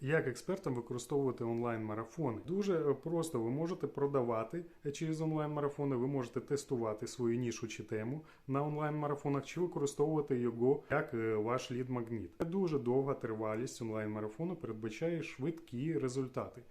Як експертам використовувати онлайн-марафони? Дуже е, просто ви можете продавати е, через онлайн-марафони, ви можете тестувати свою нішу чи тему на онлайн-марафонах, чи використовувати його як е, ваш лід-магніт. Дуже довга тривалість онлайн-марафону передбачає швидкі результати.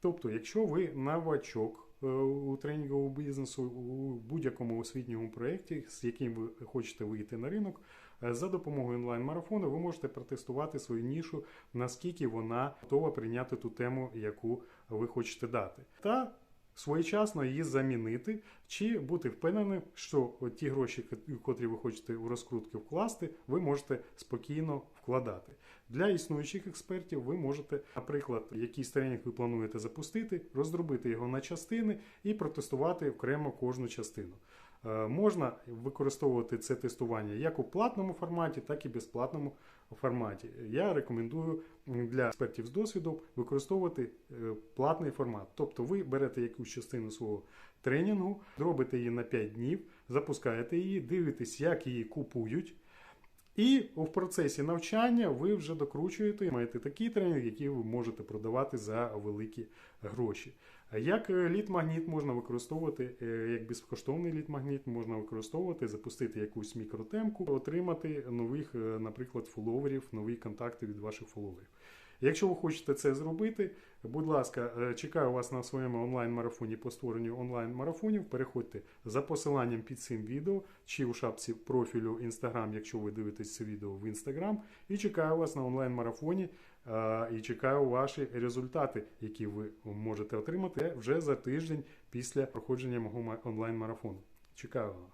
Тобто, якщо ви новачок е, у тренінговому бізнесу у будь-якому освітньому проєкті, з яким ви хочете вийти на ринок, е, за допомогою онлайн-марафону ви можете протестувати свою нішу, наскільки вона готова прийняти ту тему, яку ви хочете дати. Та своєчасно її замінити, чи бути впевненим, що ті гроші, котрі ви хочете у розкрутки вкласти, ви можете спокійно вкладати. Для існуючих експертів ви можете, наприклад, якийсь тренінг ви плануєте запустити, роздробити його на частини і протестувати окремо кожну частину. Е, Можна використовувати це тестування як у платному форматі, так і безплатному форматі. Я рекомендую для експертів з досвіду використовувати е, платний формат. Тобто ви берете якусь частину свого тренінгу, робите її на 5 днів, запускаєте її, дивитесь, як її купують. І в процесі навчання ви вже докручуєте, маєте такий тренінг, який ви можете продавати за великі гроші. Як е, лід-магніт можна використовувати, е, як безкоштовний лід-магніт можна використовувати, запустити якусь мікротемку, отримати нових, е, наприклад, фоловерів, нові контакти від ваших фоловерів. Якщо ви хочете це зробити, будь ласка, е, чекаю вас на своєму онлайн-марафоні по створенню онлайн-марафонів. Переходьте за посиланням під цим відео чи у шапці профілю Instagram, якщо ви дивитесь це відео в Instagram. І чекаю вас на онлайн-марафоні е, і чекаю ваші результати, які ви можете отримати вже за тиждень після проходження мого онлайн-марафону. Чекаю вас.